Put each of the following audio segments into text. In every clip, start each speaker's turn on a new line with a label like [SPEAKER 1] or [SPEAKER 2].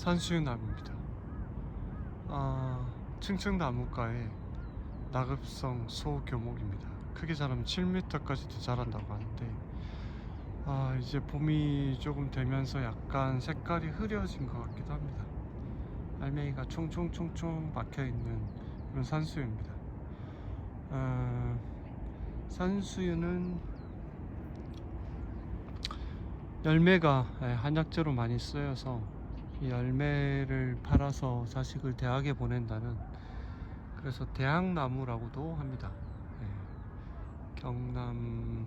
[SPEAKER 1] 산수유나무입니다. 아, 층층나무가의 나급성 소교목입니다. 크게 자라면 7m까지도 자란다고 하는데 아, 이제 봄이 조금 되면서 약간 색깔이 흐려진 것 같기도 합니다. 알맹이가 총총총총 박혀 있는 그런 산수유입니다. 아, 산수유는 열매가 예, 한약재로 많이 쓰여서 이 열매를 팔아서 자식을 대학에 보낸다는 그래서 대학나무라고도 합니다. 예. 경남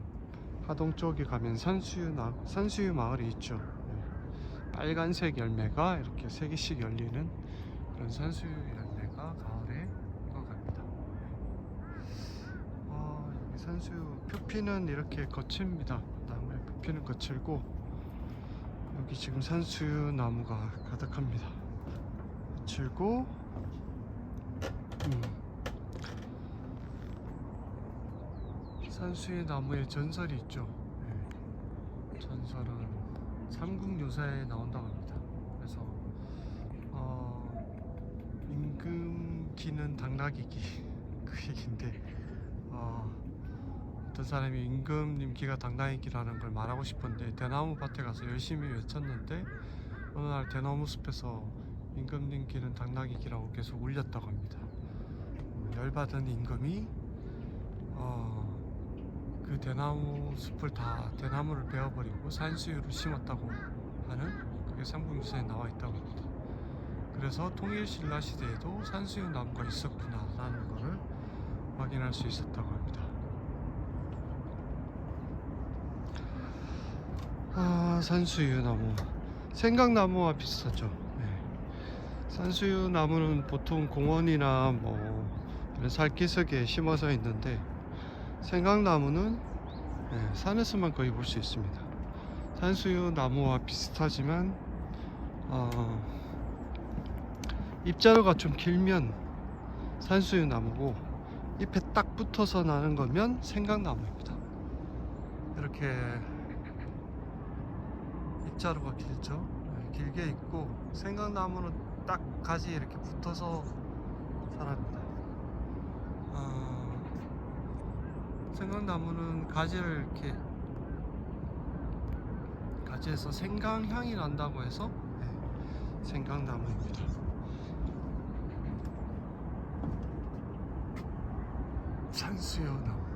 [SPEAKER 1] 하동 쪽에 가면 산수유 나, 산수유 마을이 있죠. 예. 빨간색 열매가 이렇게 세 개씩 열리는 그런 산수유 열매가 가을에 익어갑니다. 아, 여기 산수유 표피는 이렇게 거칩니다. 나무의 표피는 거칠고 여기 지금 산수유 나무가 가득합니다. 거칠고 음. 산수유 나무에 전설이 있죠. 예. 전설은 삼국유사에 나온다고 합니다. 그래서 어, 임금기는 당나귀기 그 얘기인데 어, 어떤 사람이 임금님 기가 당나귀기라는 걸 말하고 싶은데 대나무 밭에 가서 열심히 외쳤는데 어느 날 대나무 숲에서 임금님 기는 당나귀 기라고 계속 울렸다고 합니다. 어, 열받은 임금이 어, 그 대나무 숲을 다 대나무를 베어버리고 산수유를 심었다고 하는 그게 삼국유사에 나와 있다고 합니다. 그래서 통일신라 시대에도 산수유 나무가 있었구나라는 것을 확인할 수 있었다고 합니다. 아 산수유 나무 생강나무와 비슷하죠. 네. 산수유 나무는 보통 공원이나 뭐 이런 살기슭에 심어져 있는데 생강나무는 네, 산에서만 거의 볼 수 있습니다. 산수유 나무와 비슷하지만 어, 잎자루가 좀 길면 산수유 나무고 잎에 딱 붙어서 나는 거면 생강나무입니다. 이렇게 잎자루가 길죠. 네, 길게 있고 생강나무는 딱 가지에 이렇게 붙어서 자랍니다. 어, 생강나무는 가지를 이렇게 가지에서 생강 향이 난다고 해서 네, 생강나무입니다. 산수유나무.